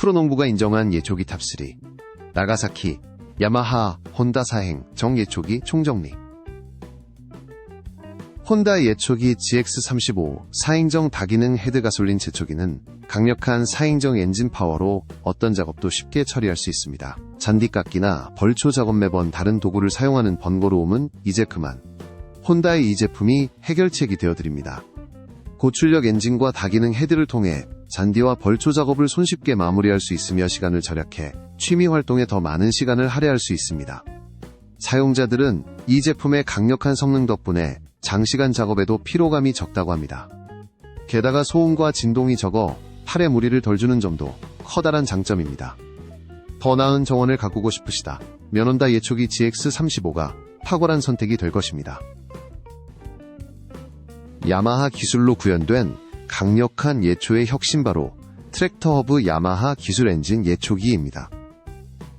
프로농부가 인정한 예초기 탑3 나가사키, 야마하, 혼다 사행, 정예초기 총정리 혼다 예초기 GX35 4인정 다기능 헤드 가솔린 제초기는 강력한 4인정 엔진 파워로 어떤 작업도 쉽게 처리할 수 있습니다. 잔디 깎기나 벌초 작업 매번 다른 도구를 사용하는 번거로움은 이제 그만. 혼다의 이 제품이 해결책이 되어드립니다. 고출력 엔진과 다기능 헤드를 통해 잔디와 벌초 작업을 손쉽게 마무리할 수 있으며 시간을 절약해 취미 활동에 더 많은 시간을 할애할 수 있습니다. 사용자들은 이 제품의 강력한 성능 덕분에 장시간 작업에도 피로감이 적다고 합니다. 게다가 소음과 진동이 적어 팔에 무리를 덜 주는 점도 커다란 장점입니다. 더 나은 정원을 가꾸고 싶으시다. 면온다 예초기 GX35가 탁월한 선택이 될 것입니다. 야마하 기술로 구현된 강력한 예초의 혁신바로 트랙터 허브 야마하 기술 엔진 예초기입니다.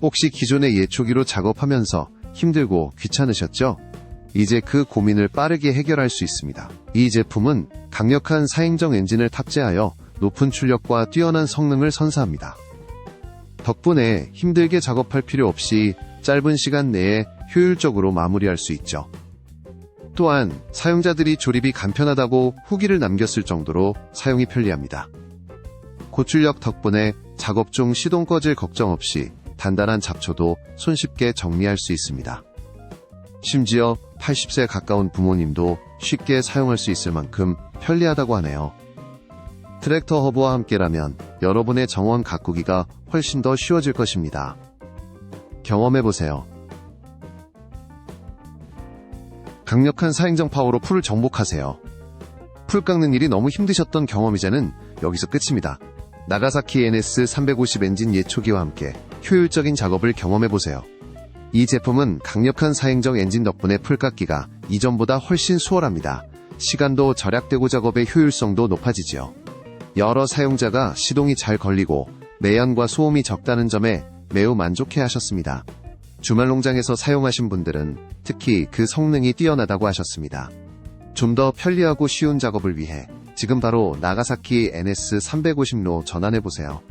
혹시 기존의 예초기로 작업하면서 힘들고 귀찮으셨죠? 이제 그 고민을 빠르게 해결할 수 있습니다. 이 제품은 강력한 사행정 엔진을 탑재하여 높은 출력과 뛰어난 성능을 선사합니다. 덕분에 힘들게 작업할 필요 없이 짧은 시간 내에 효율적으로 마무리할 수 있죠. 또한 사용자들이 조립이 간편하다고 후기를 남겼을 정도로 사용이 편리합니다. 고출력 덕분에 작업 중 시동 꺼질 걱정 없이 단단한 잡초도 손쉽게 정리할 수 있습니다. 심지어 80세 가까운 부모님도 쉽게 사용할 수 있을 만큼 편리하다고 하네요. 트랙터 허브와 함께라면 여러분의 정원 가꾸기가 훨씬 더 쉬워질 것입니다. 경험해보세요. 강력한 사행정 파워로 풀을 정복하세요. 풀 깎는 일이 너무 힘드셨던 경험이자는 여기서 끝입니다. 나가사키 NS350 엔진 예초기와 함께 효율적인 작업을 경험해보세요. 이 제품은 강력한 사행정 엔진 덕분에 풀 깎기가 이전보다 훨씬 수월합니다. 시간도 절약되고 작업의 효율성도 높아지지요. 여러 사용자가 시동이 잘 걸리고 매연과 소음이 적다는 점에 매우 만족해 하셨습니다. 주말 농장에서 사용하신 분들은 특히 그 성능이 뛰어나다고 하셨습니다. 좀 더 편리하고 쉬운 작업을 위해 지금 바로 나가사키 NS350로 전환해보세요.